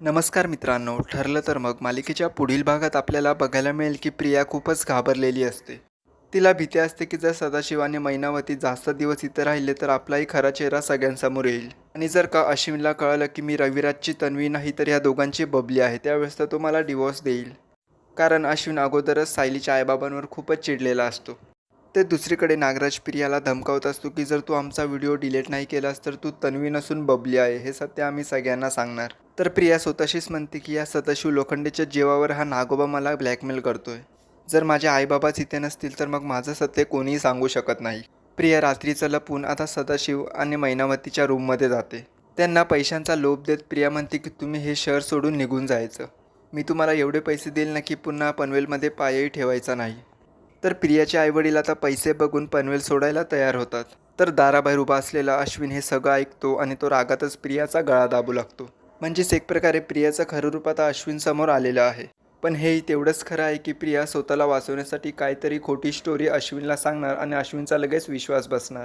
नमस्कार मित्रांनो ठरलं तर मग मालिकेच्या पुढील भागात आपल्याला बघायला मिळेल की प्रिया खूपच घाबरलेली असते. तिला भीती असते की जर सदाशिव आणि मैनावती जास्त दिवस इथे राहिले तर आपलाही खरा चेहरा सगळ्यांसमोर येईल. आणि जर का अश्विनला कळलं की मी रविराजची तन्वी नाही तर ह्या दोघांची बबली आहे त्यावेळेस तर तो मला डिवोर्स देईल. कारण अश्विन अगोदरच सायलीच्या आईबाबांवर खूपच चिडलेला असतो. ते दुसरीकडे नागराज प्रियाला धमकावत असतो की जर तू आमचा व्हिडिओ डिलीट नाही केलास तर तू तन्वी नसून बबली आहे हे सत्य आम्ही सगळ्यांना सांगणार. तर प्रिया स्वतःशीच म्हणते की या सदाशिव लोखंडेच्या जीवावर हा नागोबा मला ब्लॅकमेल करतोय. जर माझे आईबाबाच इथे नसतील तर मग माझं सत्य कोणीही सांगू शकत नाही. प्रिया रात्रीचं लपून आता सदाशिव आणि मैनावतीच्या रूममध्ये जाते. त्यांना पैशांचा लोभ देत प्रिया म्हणते की तुम्ही हे शहर सोडून निघून जायचं. मी तुम्हाला एवढे पैसे देईल ना की पुन्हा पनवेलमध्ये पायही ठेवायचा नाही. तर प्रियाचे आईवडील आता पैसे बघून पनवेल सोडायला तयार होतात. तर दाराबाहेर उभा असलेला अश्विन हे सगळं ऐकतो आणि तो रागातच प्रियाचा गळा दाबू लागतो. म्हणजेच एक प्रकारे प्रियाचं खरं रूप आता अश्विन समोर आलेलं आहे. पण हेही तेवढंच खरं आहे की प्रिया स्वतःला वाचवण्यासाठी काहीतरी खोटी स्टोरी अश्विनला सांगणार आणि अश्विनचा लगेच विश्वास बसणार.